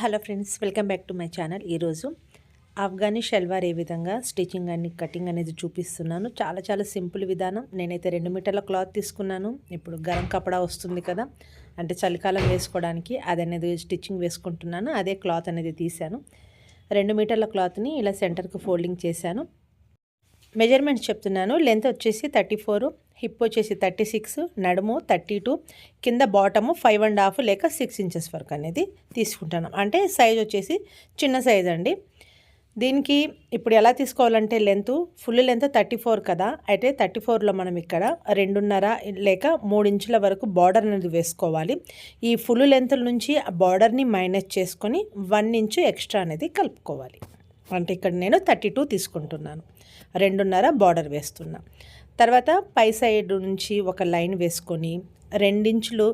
Hello friends welcome back to my channel. ఈరోజు Afghani salwar ఏ విధంగా stitching అని కటింగ్ అనేది చూపిస్తున్నాను. చాలా చాలా సింపుల్ విధానం. నేనైతే రెండు మీటర్ల క్లాత్ తీసుకున్నాను. ఇప్పుడు గరం కపడా వస్తుంది కదా అంటే చలికాలం వేసుకోవడానికి అది అనేది స్టిచ్చింగ్ వేసుకుంటున్నాను. అదే క్లాత్ అనేది తీశాను. రెండు మీటర్ల క్లాత్ని ఇలా సెంటర్కి ఫోల్డింగ్ చేశాను. మెజర్మెంట్స్ చెప్తున్నాను. లెంత్ వచ్చేసి థర్టీ ఫోర్ హిప్ వచ్చేసి థర్టీ సిక్స్ నడుము థర్టీ టూ కింద బాటము ఫైవ్ అండ్ హాఫ్ లేక సిక్స్ ఇంచెస్ వరకు అనేది తీసుకుంటాను అంటే సైజ్ వచ్చేసి చిన్న సైజ్ అండి. దీనికి ఇప్పుడు ఎలా తీసుకోవాలంటే length full length thirty four కదా. అయితే థర్టీ ఫోర్లో మనం ఇక్కడ రెండున్నర లేక మూడు ఇంచుల వరకు బార్డర్ అనేది వేసుకోవాలి. ఈ ఫుల్ లెంత్ నుంచి ఆ బార్డర్ని మైనస్ చేసుకొని వన్ ఇంచు ఎక్స్ట్రా అనేది కలుపుకోవాలి. అంటే ఇక్కడ నేను థర్టీ టూ తీసుకుంటున్నాను. రెండున్నర బార్డర్ వేస్తున్నా. తర్వాత పై సైడ్ నుంచి ఒక లైన్ వేసుకొని రెండించులు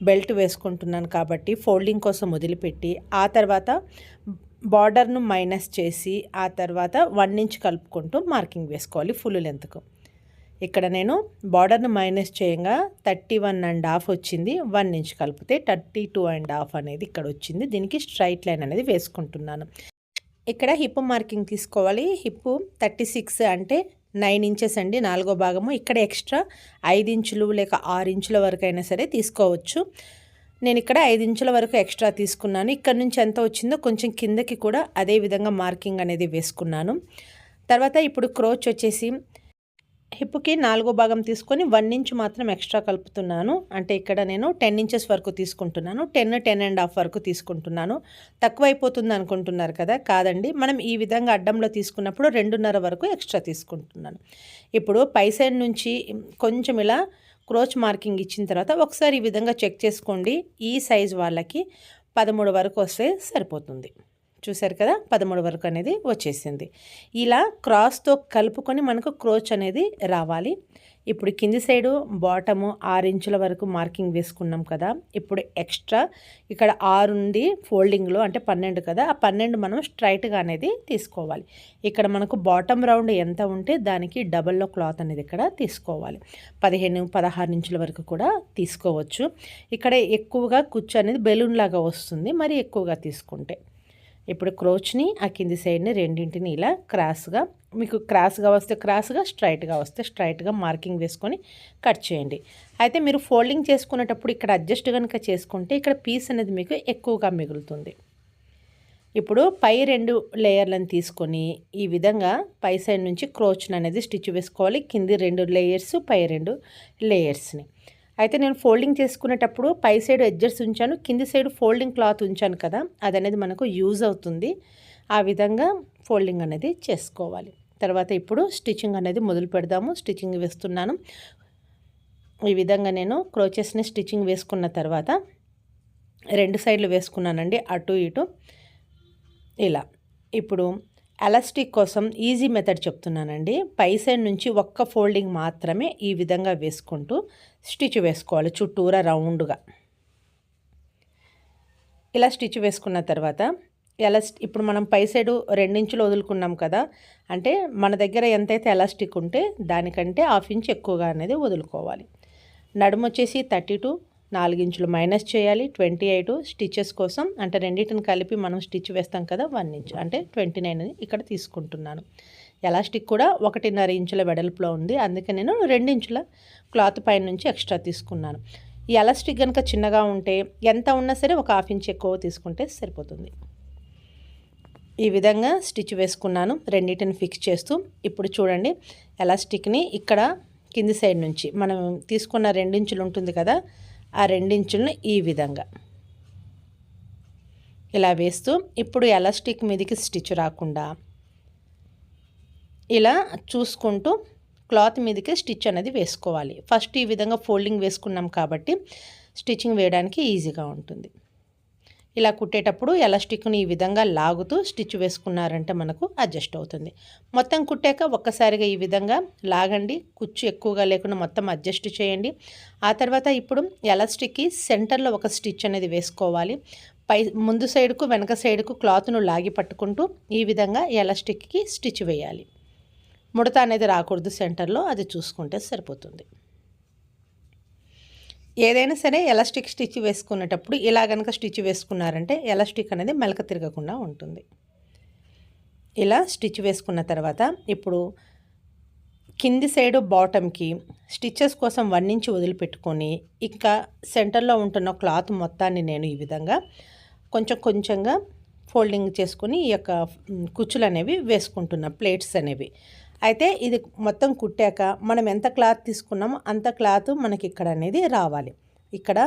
బెల్ట్ వేసుకుంటున్నాను కాబట్టి ఫోల్డింగ్ కోసం వదిలిపెట్టి ఆ తర్వాత బార్డర్ను మైనస్ చేసి ఆ తర్వాత వన్ ఇంచ్ కలుపుకుంటూ మార్కింగ్ వేసుకోవాలి ఫుల్ లెంత్కు. ఇక్కడ నేను బార్డర్ను మైనస్ చేయంగా థర్టీ వన్ అండ్ హాఫ్ వచ్చింది. వన్ ఇంచ్ కలిపితే థర్టీ టూ అండ్ హాఫ్ అనేది ఇక్కడ వచ్చింది. దీనికి స్ట్రైట్ లైన్ అనేది వేసుకుంటున్నాను. ఇక్కడ హిప్ మార్కింగ్ తీసుకోవాలి. హిప్ థర్టీ సిక్స్ అంటే నైన్ ఇంచెస్ అండి. నాలుగో భాగము. ఇక్కడ ఎక్స్ట్రా ఐదు ఇంచులు లేక ఆరు ఇంచుల వరకు అయినా సరే తీసుకోవచ్చు. నేను ఇక్కడ ఐదు ఇంచుల వరకు ఎక్స్ట్రా తీసుకున్నాను. ఇక్కడ నుంచి ఎంత వచ్చిందో కొంచెం కిందకి కూడా అదే విధంగా మార్కింగ్ అనేది వేసుకున్నాను. తర్వాత ఇప్పుడు క్రోచ్ వచ్చేసి హిప్కి నాలుగో భాగం తీసుకొని వన్ ఇంచ్ మాత్రం ఎక్స్ట్రా కలుపుతున్నాను. అంటే ఇక్కడ నేను టెన్ ఇంచెస్ వరకు తీసుకుంటున్నాను. టెన్ టెన్ అండ్ హాఫ్ వరకు తీసుకుంటున్నాను. తక్కువ అయిపోతుంది అనుకుంటున్నారు కదా? కాదండి. మనం ఈ విధంగా అడ్డంలో తీసుకున్నప్పుడు రెండున్నర వరకు ఎక్స్ట్రా తీసుకుంటున్నాను. ఇప్పుడు పై సైడ్ నుంచి కొంచెం ఇలా క్రోచ్ మార్కింగ్ ఇచ్చిన తర్వాత ఒకసారి ఈ విధంగా చెక్ చేసుకోండి. ఈ సైజ్ వాళ్ళకి పదమూడు వరకు వస్తే సరిపోతుంది. చూశారు కదా? పదమూడు వరకు అనేది వచ్చేసింది. ఇలా క్రాస్తో కలుపుకొని మనకు క్రోచ్ అనేది రావాలి. ఇప్పుడు కింది సైడు బాటము ఆరు ఇంచుల వరకు మార్కింగ్ వేసుకున్నాం కదా? ఇప్పుడు ఎక్స్ట్రా ఇక్కడ ఆరు ఉంది ఫోల్డింగ్లో అంటే పన్నెండు కదా? ఆ పన్నెండు మనం స్ట్రైట్గా అనేది తీసుకోవాలి. ఇక్కడ మనకు బాటమ్ రౌండ్ ఎంత ఉంటే దానికి డబల్లో క్లాత్ అనేది ఇక్కడ తీసుకోవాలి. పదిహేను పదహారు ఇంచుల వరకు కూడా తీసుకోవచ్చు. ఇక్కడ ఎక్కువగా కుచ్చు అనేది బెలూన్ లాగా వస్తుంది. మరి ఎక్కువగా తీసుకుంటే. ఇప్పుడు క్రోచ్ని ఆ కింది సైడ్ని రెండింటిని ఇలా క్రాస్గా మీకు క్రాస్గా వస్తే క్రాస్గా స్ట్రైట్గా వస్తే స్ట్రైట్గా మార్కింగ్ వేసుకొని కట్ చేయండి. అయితే మీరు ఫోల్డింగ్ చేసుకునేటప్పుడు ఇక్కడ అడ్జస్ట్ కనుక చేసుకుంటే ఇక్కడ పీస్ అనేది మీకు ఎక్కువగా మిగులుతుంది. ఇప్పుడు పై రెండు లేయర్లను తీసుకొని ఈ విధంగా పై సైడ్ నుంచి క్రోచ్ని అనేది స్టిచ్ వేసుకోవాలి. కింది రెండు లేయర్స్ పై రెండు లేయర్స్ని. అయితే నేను ఫోల్డింగ్ చేసుకునేటప్పుడు పై సైడ్ ఎడ్జెస్ ఉంచాను కింది సైడ్ ఫోల్డింగ్ క్లాత్ ఉంచాను కదా అది అనేది మనకు యూజ్ అవుతుంది. ఆ విధంగా ఫోల్డింగ్ అనేది చేసుకోవాలి. తర్వాత ఇప్పుడు స్టిచ్చింగ్ అనేది మొదలు పెడదాము. స్టిచ్చింగ్ వేస్తున్నాను. ఈ విధంగా నేను క్రోచెస్ని స్టిచ్చింగ్ వేసుకున్న తర్వాత రెండు సైడ్లు వేసుకున్నానండి అటు ఇటు. ఇలా. ఇప్పుడు ఎలాస్టిక్ కోసం ఈజీ మెథడ్ చెప్తున్నానండి. పై సైడ్ నుంచి ఒక్క ఫోల్డింగ్ మాత్రమే ఈ విధంగా వేసుకుంటూ స్టిచ్ వేసుకోవాలి చుట్టూరా రౌండ్గా. ఇలా స్టిచ్ వేసుకున్న తర్వాత ఎలాస్ట్ ఇప్పుడు మనం పై సైడు రెండించులు వదులుకున్నాం కదా అంటే మన దగ్గర ఎంతైతే ఎలాస్టిక్ ఉంటే దానికంటే హాఫ్ ఇంచ్ ఎక్కువగా అనేది వదులుకోవాలి. నడుము వచ్చేసి థర్టీ టూ నాలుగించులు మైనస్ చేయాలి ట్వంటీ ఎయిట్ స్టిచెస్ కోసం. అంటే రెండింటిని కలిపి మనం స్టిచ్ వేస్తాం కదా వన్ ఇంచ్. అంటే ట్వంటీ నైన్ ఇక్కడ తీసుకుంటున్నాను. ఎలాస్టిక్ కూడా ఒకటిన్నర ఇంచుల వెడల్పులో ఉంది. అందుకే నేను రెండించుల క్లాత్ పైన నుంచి ఎక్స్ట్రా తీసుకున్నాను. ఈ ఎలాస్టిక్ కనుక చిన్నగా ఉంటే ఎంత ఉన్నా సరే ఒక హాఫ్ ఇంచ్ ఎక్కువ తీసుకుంటే సరిపోతుంది. ఈ విధంగా స్టిచ్ వేసుకున్నాను రెండింటిని ఫిక్స్ చేస్తూ. ఇప్పుడు చూడండి ఎలాస్టిక్ని ఇక్కడ కింది సైడ్ నుంచి. మనం తీసుకున్న రెండించులు ఉంటుంది కదా ఆ రెండించులను ఈ విధంగా. ఇలా వేస్తూ ఇప్పుడు ఎలాస్టిక్ మీదకి స్టిచ్ రాకుండా ఇలా చూసుకుంటూ క్లాత్ మీదకి స్టిచ్ అనేది వేసుకోవాలి. ఫస్ట్ ఈ విధంగా ఫోల్డింగ్ వేసుకున్నాం కాబట్టి స్టిచ్చింగ్ వేయడానికి ఈజీగా ఉంటుంది. ఇలా కుట్టేటప్పుడు ఎలాస్టిక్ని ఈ విధంగా లాగుతూ స్టిచ్ వేసుకున్నారంటే మనకు అడ్జస్ట్ అవుతుంది. మొత్తం కుట్టాక ఒక్కసారిగా ఈ విధంగా లాగండి. కుచ్చు ఎక్కువగా లేకుండా మొత్తం అడ్జస్ట్ చేయండి. ఆ తర్వాత ఇప్పుడు ఎలాస్టిక్కి సెంటర్లో ఒక స్టిచ్ అనేది వేసుకోవాలి. పై ముందు సైడ్కు వెనక సైడ్కు క్లాత్ను లాగి పట్టుకుంటూ ఈ విధంగా ఎలాస్టిక్కి స్టిచ్ వేయాలి. ముడత అనేది రాకూడదు సెంటర్లో అది చూసుకుంటే సరిపోతుంది. ఏదైనా సరే ఎలాస్టిక్ స్టిచ్ వేసుకునేటప్పుడు ఇలా కనుక స్టిచ్ వేసుకున్నారంటే ఎలాస్టిక్ అనేది మెలక తిరగకుండా ఉంటుంది. ఇలా స్టిచ్ వేసుకున్న తర్వాత ఇప్పుడు కింది సైడ్ బాటమ్కి స్టిచ్చెస్ కోసం వన్ ఇంచ్ వదిలిపెట్టుకొని ఇంకా సెంటర్లో ఉంటున్న క్లాత్ మొత్తాన్ని నేను ఈ విధంగా కొంచెం కొంచెంగా ఫోల్డింగ్ చేసుకుని ఈ యొక్క కుచ్చులు అనేవి వేసుకుంటున్నా ప్లేట్స్ అనేవి. అయితే ఇది మొత్తం కుట్టాక మనం ఎంత క్లాత్ తీసుకున్నామో అంత క్లాత్ మనకి ఇక్కడ అనేది రావాలి. ఇక్కడ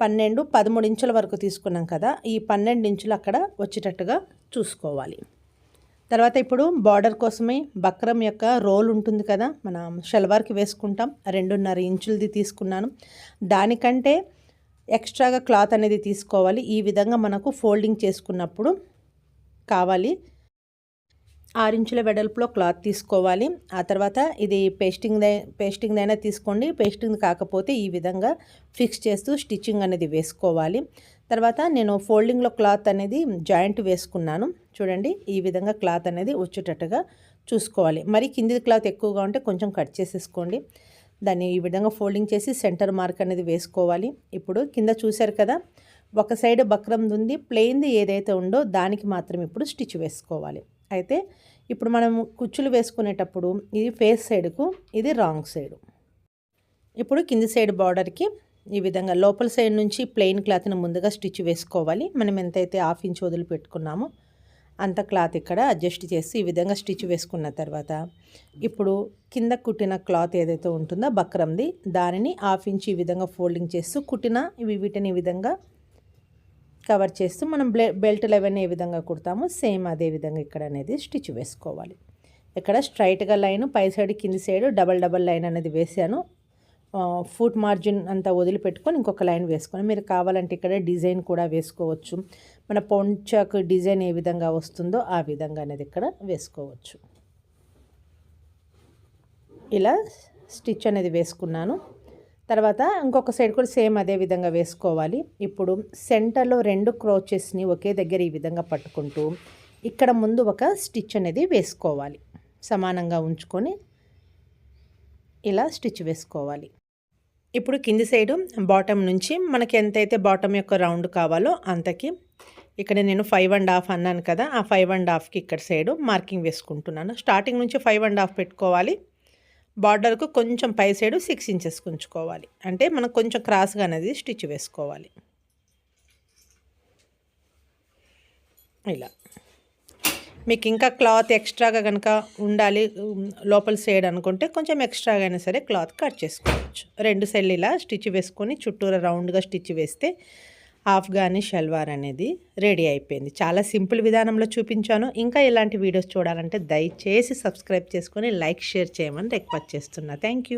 పన్నెండు పదమూడు ఇంచుల వరకు తీసుకున్నాం కదా ఈ పన్నెండు ఇంచులు అక్కడ వచ్చేటట్టుగా చూసుకోవాలి. తర్వాత ఇప్పుడు బార్డర్ కోసమే బక్రం యొక్క రోల్ ఉంటుంది కదా మనం షల్వార్కి వేసుకుంటాం. రెండున్నర ఇంచులది తీసుకున్నాను. దానికంటే ఎక్స్ట్రాగా క్లాత్ అనేది తీసుకోవాలి. ఈ విధంగా మనకు ఫోల్డింగ్ చేసుకున్నప్పుడు కావాలి. ఆరించుల వెడల్పులో క్లాత్ తీసుకోవాలి. ఆ తర్వాత ఇది పేస్టింగ్ పేస్టింగ్ అయినా తీసుకోండి. పేస్టింగ్ కాకపోతే ఈ విధంగా ఫిక్స్ చేస్తూ స్టిచ్చింగ్ అనేది వేసుకోవాలి. తర్వాత నేను ఫోల్డింగ్లో క్లాత్ అనేది జాయింట్ వేసుకున్నాను. చూడండి ఈ విధంగా క్లాత్ అనేది వచ్చేటట్టుగా చూసుకోవాలి. మరి కింది క్లాత్ ఎక్కువగా ఉంటే కొంచెం కట్ చేసేసుకోండి. దాన్ని ఈ విధంగా ఫోల్డింగ్ చేసి సెంటర్ మార్క్ అనేది వేసుకోవాలి. ఇప్పుడు కింద చూశారు కదా ఒక సైడ్ బక్రంది ఉంది. ప్లెయిన్ది ఏదైతే ఉందో దానికి మాత్రం ఇప్పుడు స్టిచ్ వేసుకోవాలి. అయితే ఇప్పుడు మనం కుచ్చులు వేసుకునేటప్పుడు ఇది ఫేస్ సైడ్కు ఇది రాంగ్ సైడ్. ఇప్పుడు కింది సైడ్ బార్డర్కి ఈ విధంగా లోపల సైడ్ నుంచి ప్లెయిన్ క్లాత్ని ముందుగా స్టిచ్ వేసుకోవాలి. మనం ఎంతైతే హాఫ్ ఇంచ్ వదిలి పెట్టుకున్నామో అంత క్లాత్ ఇక్కడ అడ్జస్ట్ చేసి ఈ విధంగా స్టిచ్ వేసుకున్న తర్వాత ఇప్పుడు కింద కుట్టిన క్లాత్ ఏదైతే ఉంటుందో బక్రంది దానిని హాఫ్ ఇంచ్ ఈ విధంగా ఫోల్డింగ్ చేస్తూ కుట్టిన ఇవి వీటిని ఈ విధంగా కవర్ చేస్తూ మనం బెల్ట్ లెవెన్ ఏ విధంగా కుడతామో సేమ్ అదే విధంగా ఇక్కడ అనేది స్టిచ్ వేసుకోవాలి. ఇక్కడ స్ట్రైట్గా లైన్ పై సైడ్ కింది సైడ్ డబల్ డబల్ లైన్ అనేది వేసాను. ఫుట్ మార్జిన్ అంతా వదిలిపెట్టుకొని ఇంకొక లైన్ వేసుకొని మీరు కావాలంటే ఇక్కడ డిజైన్ కూడా వేసుకోవచ్చు. మన పొంచాకు డిజైన్ ఏ విధంగా వస్తుందో ఆ విధంగా అనేది ఇక్కడ వేసుకోవచ్చు. ఇలా స్టిచ్ అనేది వేసుకున్నాను. తర్వాత ఇంకొక సైడ్ కూడా సేమ్ అదే విధంగా వేసుకోవాలి. ఇప్పుడు సెంటర్లో రెండు క్రోచెస్ని ఒకే దగ్గర ఈ విధంగా పట్టుకుంటూ ఇక్కడ ముందు ఒక స్టిచ్ అనేది వేసుకోవాలి. సమానంగా ఉంచుకొని ఇలా స్టిచ్ వేసుకోవాలి. ఇప్పుడు కింది సైడు బాటమ్ నుంచి మనకి ఎంతైతే బాటమ్ యొక్క రౌండ్ కావాలో అంతకి ఇక్కడ నేను ఫైవ్ అండ్ హాఫ్ అన్నాను కదా ఆ ఫైవ్ అండ్ హాఫ్కి ఇక్కడ సైడు మార్కింగ్ వేసుకుంటున్నాను. స్టార్టింగ్ నుంచి ఫైవ్ అండ్ హాఫ్ పెట్టుకోవాలి. బార్డర్కు కొంచెం పై సైడు సిక్స్ ఇంచెస్ ఉంచుకోవాలి. అంటే మనం కొంచెం క్రాస్గా అనేది స్టిచ్ వేసుకోవాలి. ఇలా. మీకు ఇంకా క్లాత్ ఎక్స్ట్రాగా కనుక ఉండాలి లోపల సైడ్ అనుకుంటే కొంచెం ఎక్స్ట్రాగా అయినా సరే క్లాత్ కట్ చేసుకోవచ్చు. రెండు సైడ్లు ఇలా స్టిచ్ వేసుకొని చుట్టూరా రౌండ్గా స్టిచ్ వేస్తే ఆఫ్ఘానీ షల్వార్ అనేది రెడీ అయిపోయింది. చాలా సింపుల్ విధానంలో చూపించాను. ఇంకా ఇలాంటి వీడియోస్ చూడాలంటే దయచేసి సబ్స్క్రైబ్ చేసుకొని లైక్ షేర్ చేయమని రిక్వెస్ట్ చేస్తున్నా. థ్యాంక్